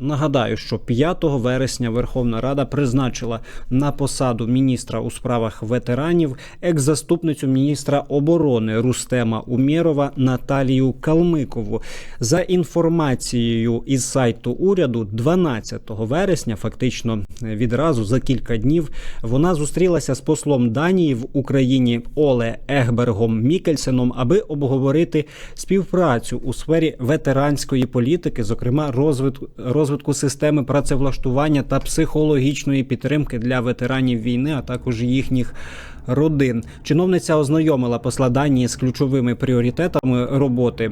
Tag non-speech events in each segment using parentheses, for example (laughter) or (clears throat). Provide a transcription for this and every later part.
Нагадаю, що 5 вересня Верховна Рада призначила на посаду міністра у справах ветеранів екс-заступницю міністра оборони Рустема Умєрова Наталію Калмикову. За інформацією із сайту уряду, 12 вересня, фактично відразу за кілька днів, вона зустрілася з послом Данії в Україні Оле Егбергом Мікельсеном, аби обговорити співпрацю у сфері ветеранської політики, зокрема розвитку, розвитку системи працевлаштування та психологічної підтримки для ветеранів війни, а також їхніх родин. Чиновниця ознайомила посла Данії з ключовими пріоритетами роботи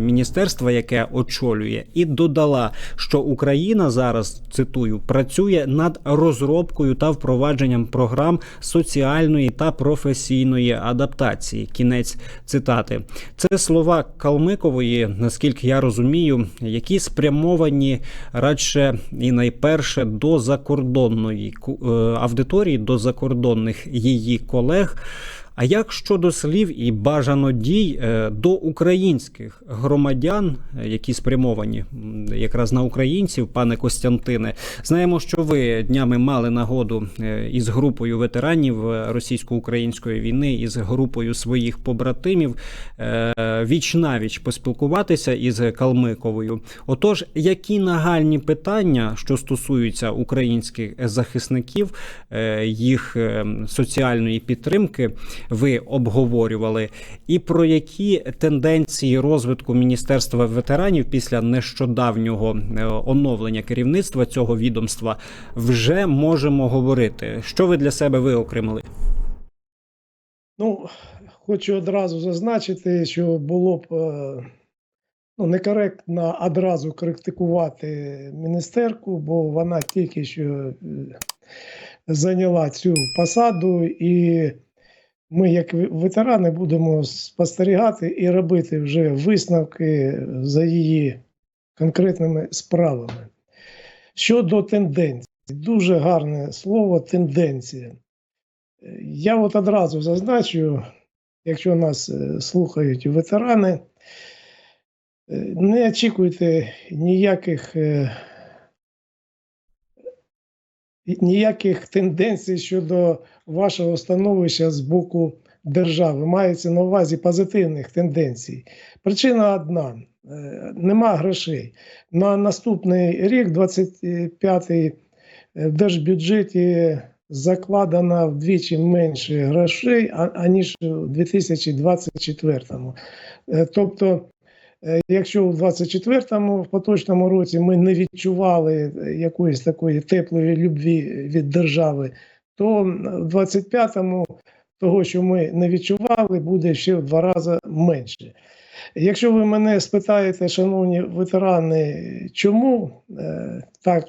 міністерства, яке очолює, і додала, що Україна зараз цитую працює над розробкою та впровадженням програм соціальної та професійної адаптації. Кінець цитати. Це слова Калмикової, наскільки я розумію, які спрямовані радше і найперше до закордонної е, аудиторії, до закордонних її колег. А як щодо слів і бажано дій е, до українських громадян, е, які спрямовані якраз на українців, пане Костянтине, знаємо, що ви днями мали нагоду е, із групою ветеранів російсько-української війни, із групою своїх побратимів віч навіч поспілкуватися із Калмиковою. Отож, які нагальні питання, що стосуються українських захисників, їх е, соціальної підтримки, ви обговорювали, і про які тенденції розвитку міністерства ветеранів після нещодавнього е, оновлення керівництва цього відомства вже можемо говорити? Що ви для себе виокремили? Ну, хочу одразу зазначити, що було б е, ну, некоректно одразу критикувати міністерку, бо вона тільки що е, зайняла цю посаду, і ми, як ветерани, будемо спостерігати і робити вже висновки за її конкретними справами. Щодо тенденцій, дуже гарне слово тенденція. Я от одразу зазначу, якщо нас е, слухають ветерани, е, не очікуйте ніяких, е, ніяких тенденцій щодо вашого становища з боку держави. Мається на увазі позитивних тенденцій. Причина одна: е, нема грошей. На наступний рік, 25-й, е, в держбюджеті закладено вдвічі менше грошей, аніж у 2024. Е, Тобто, якщо у 2024 в поточному році ми не відчували е, якоїсь такої теплої любві від держави, то в 25-му того, що ми не відчували, буде ще в два рази менше. Якщо ви мене спитаєте, шановні ветерани, чому е, так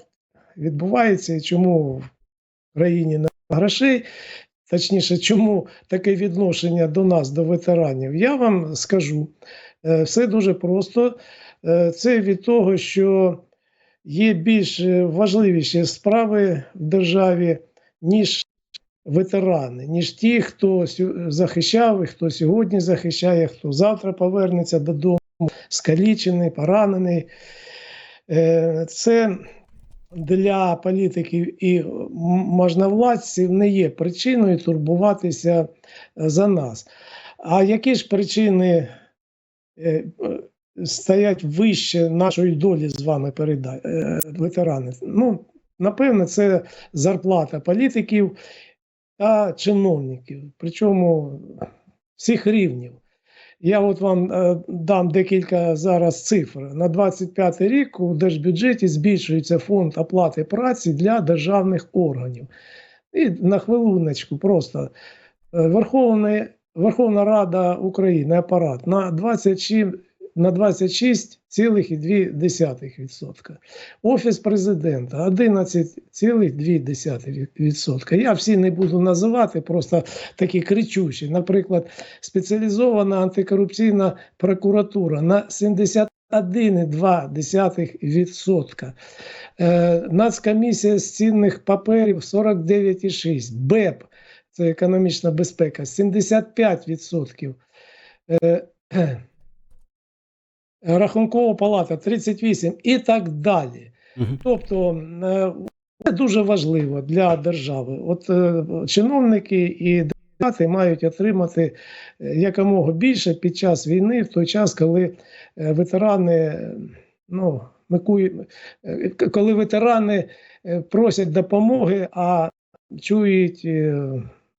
відбувається і чому в країні немає грошей, точніше, чому таке відношення до нас, до ветеранів, я вам скажу. Е, Все дуже просто. Е, Це від того, що є більш е, важливіші справи в державі, ніж ветерани, ніж ті, хто захищав, і хто сьогодні захищає, хто завтра повернеться додому, скалічений, поранений. Це для політиків і м- можновладців не є причиною турбуватися е, за нас. А які ж причини е, е, стоять вище нашої долі з вами переда... е, ветерани? Ну, напевно, це зарплата політиків та чиновників, причому всіх рівнів. Я от вам е, дам декілька зараз цифр. На 25 рік у держбюджеті збільшується фонд оплати праці для державних органів. І на хвилиночку просто Верховний, Верховна, Рада України, апарат на 26, на 26,2%. Офіс президента 11,2%. Я всі не буду називати, просто такі кричущі. Наприклад, спеціалізована антикорупційна прокуратура на 71,2%. Е, Нацкомісія з цінних паперів 49,6%. БЕП це економічна безпека 75%. Рахункова палата 38 і так далі. Мгм. Тобто е, це дуже важливо для держави. От е, чиновники і депутати мають отримати е, якомога більше під час війни, в той час, коли ветерани, ну, коли ветерани просять допомоги, а чують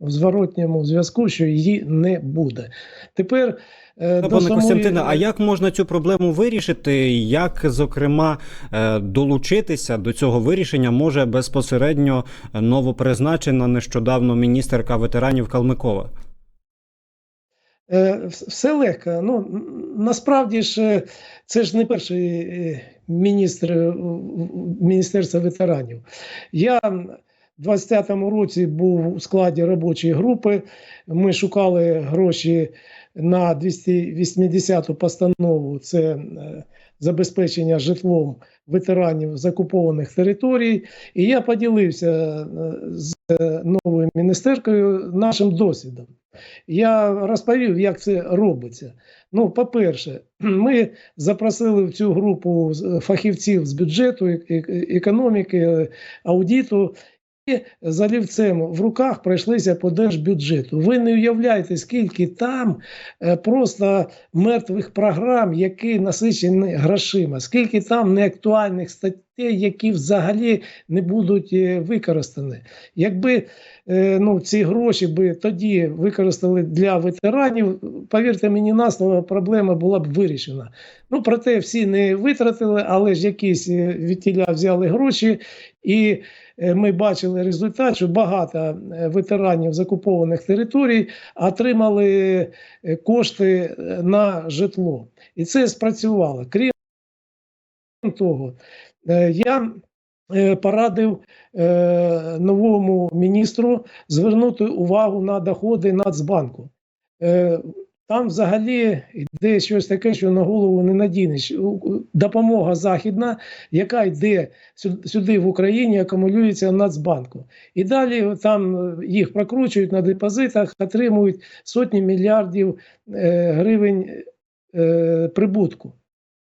в зворотньому зв'язку, що її не буде. Тепер е, до Пане самої- Костянтине, а як можна цю проблему вирішити? Як, зокрема, е, долучитися до цього вирішення може безпосередньо новопризначена нещодавно міністерка ветеранів Калмикова? Е, Все легко. Ну, насправді ж це ж не перший міністр Міністерства ветеранів. Я 20-му році був у складі робочої групи. Ми шукали гроші на 280-ту постанову. Це е, забезпечення житлом ветеранів з окупованих територій. І я поділився е, з е, новою міністеркою нашим досвідом. Я розповів, як це робиться. Ну, по-перше, (clears throat) ми запросили в цю групу фахівців з бюджету, економіки, аудиту. І за олівцем в руках пройшлися по держбюджету. Ви не уявляєте, скільки там е, просто мертвих програм, які насичені грошима, скільки там неактуальних статей, які взагалі не будуть е, використані. Якби е, ну, ці гроші би тоді використали для ветеранів, повірте мені на проблема була б вирішена. Ну, проте всі не витратили, але ж якісь е, від тіля взяли гроші, і ми бачили результат, що багато ветеранів з окупованих територій отримали кошти на житло. І це спрацювало. Крім того, е, я е, порадив е, новому міністру звернути увагу на доходи Нацбанку. Там взагалі йде щось таке, що на голову не надінеш. Допомога західна, яка йде сюди в Україні, акумулюється в Нацбанку. І далі там їх прокручують на депозитах, отримують сотні мільярдів гривень прибутку.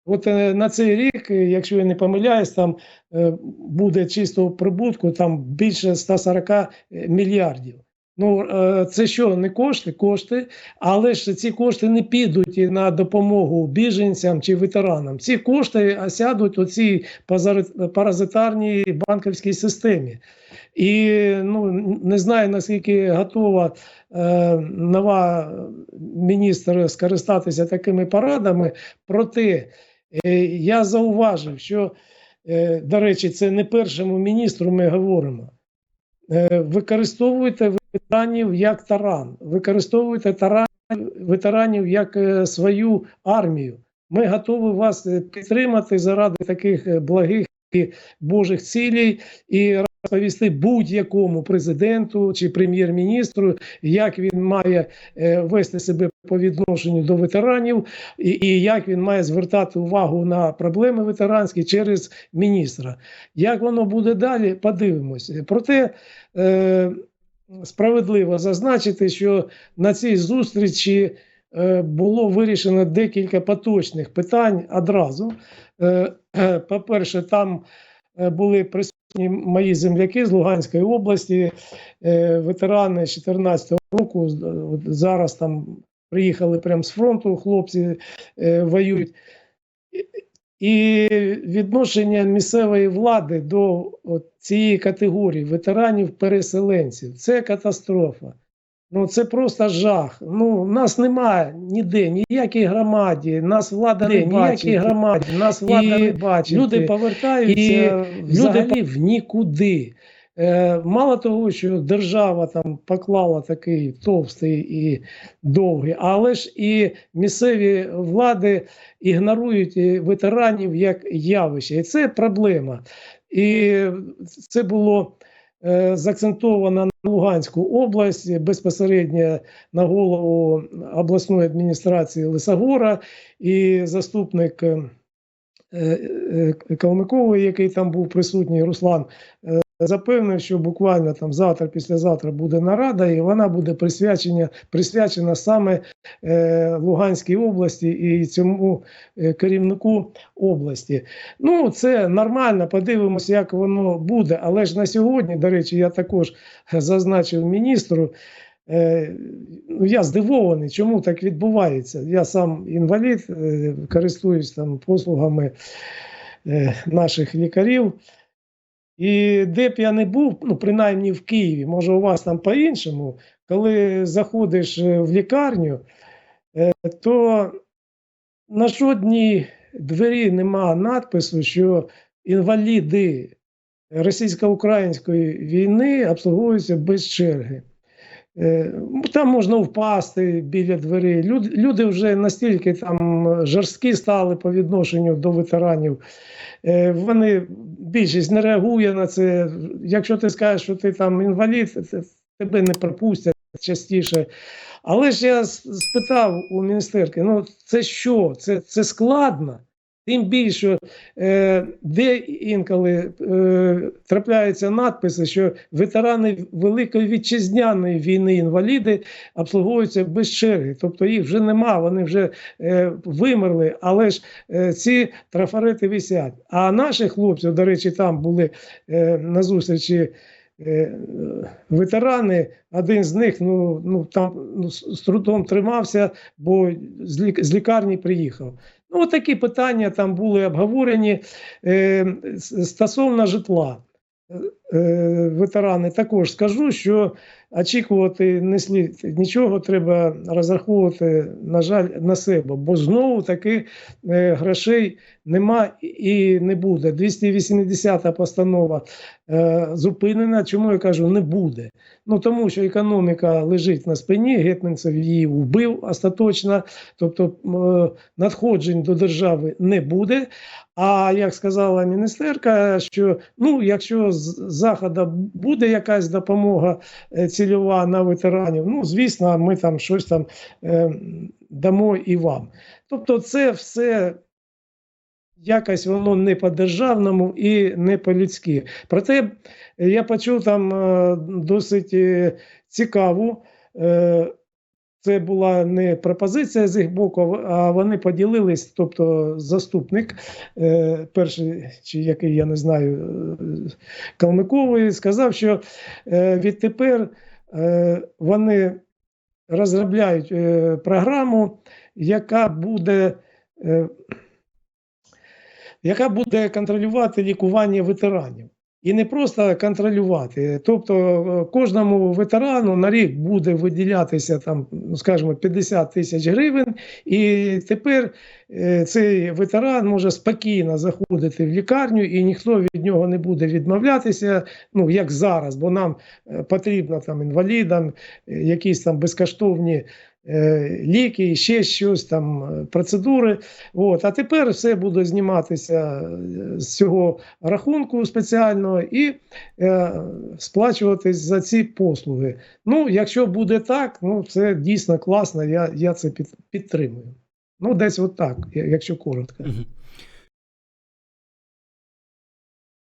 От е, на цей рік, е, якщо я не помиляюсь, там е, буде чистого прибутку там більше 140 мільярдів. Ну, це що, не кошти? Кошти, але ж ці кошти не підуть на допомогу біженцям чи ветеранам. Ці кошти осядуть у цій паразитарній банківській системі. І ну, не знаю, наскільки готова е, нова міністр скористатися такими порадами, проте я зауважив, що, е, до речі, це не першому міністру ми говоримо. Е, Використовуйте ветеранів як таран, використовуйте таран, ветеранів як е, свою армію. Ми готові вас е, підтримати заради таких е, благих і Божих цілей і розповісти будь-якому президенту чи прем'єр-міністру, як він має е, вести себе по відношенню до ветеранів, і, і як він має звертати увагу на проблеми ветеранські через міністра. Як воно буде далі, подивимось. Проте е, справедливо зазначити, що на цій зустрічі е, було вирішено декілька поточних питань одразу. Е, По-перше, там були присутні мої земляки з Луганської області, ветерани ветерани 2014 року. З- от Зараз там приїхали прямо з фронту, хлопці е, воюють. І відношення місцевої влади до цієї категорії ветеранів-переселенців це катастрофа. Ну це просто жах. Ну нас немає ніде, ніякій громаді, нас влада не бачить. Ніякій громаді, нас влада І не бачить. Люди повертаються І взагалі в нікуди. Е, мало того, що держава там поклала такий товстий і довгий, але ж і місцеві влади ігнорують ветеранів як явище. І це проблема. І це було е, заакцентовано на Луганську область безпосередньо на голову обласної адміністрації Лисагора і заступник. е, е, Калмикової, який там був присутній, Руслан, запевнив, що буквально там завтра, післязавтра буде нарада, і вона буде присвячена, присвячена саме е, Луганській області і цьому е, керівнику області. Ну, це нормально, подивимося, як воно буде. Але ж на сьогодні, до речі, я також зазначив міністру. Е, ну, я здивований, чому так відбувається. Я сам інвалід, е, користуюсь там послугами е, наших лікарів. І де б я не був, ну принаймні в Києві, може у вас там по-іншому, коли заходиш е, в лікарню, е, то на жодній двері нема надпису, що інваліди російсько-української війни обслуговуються без черги. Е, Там можна впасти біля дверей. Люди, вже настільки там жорсткі стали по відношенню до ветеранів. Е, Вони більшість не реагує на це. Якщо ти скажеш, що ти там інвалід, це- тебе не пропустять частіше. Але ж я спитав у міністерки: ну це що? Це, це складно. Тим більше, е, де інколи е, трапляються надписи, що ветерани Великої вітчизняної війни інваліди обслуговуються без черги. Тобто їх вже нема, вони вже е, вимерли, але ж ці трафарети висять. А наші хлопці, до речі, там були на зустрічі. Е, Ветерани, один з них ну, ну, там ну, з трудом тримався, бо з, лік- з лікарні приїхав. Ну, такі питання там були обговорені е, стосовно житла. Е, ветерани також скажу, що очікувати не слід нічого, треба розраховувати, на жаль, на себе, бо знову таки е, грошей нема і не буде. 280 постанова е, зупинена. Чому я кажу, не буде? Ну тому що економіка лежить на спині, Гетманцев її вбив остаточно, тобто надходжень до держави не буде. А як сказала міністерка, що ну, якщо з заходу буде якась допомога е, цільова на ветеранів, ну звісно, ми там щось там е, дамо і вам. Тобто, це все якось воно не по-державному і не по-людськи. Проте е, я почув там досить цікаву. Це була не пропозиція з їх боку, а вони поділились, тобто заступник, е, перший, чи який я не знаю, е, Калмиковий, сказав, що е, відтепер е, вони розробляють е, програму, яка буде. е, яка буде контролювати лікування ветеранів. І не просто контролювати. Тобто е, кожному ветерану на рік буде виділятися там, ну скажімо, 50 тисяч гривень, і тепер е, цей ветеран може спокійно заходити в лікарню, і ніхто від нього не буде відмовлятися, ну як зараз, бо нам е, потрібно там інвалідам якісь там безкоштовні. Е, Ліки, ще щось там, е, процедури. От. А тепер все буде зніматися е, з цього рахунку спеціального і е, сплачуватись за ці послуги. Ну, якщо буде так, ну це дійсно класно, я, я це під, підтримую. Ну, десь от так, якщо коротко.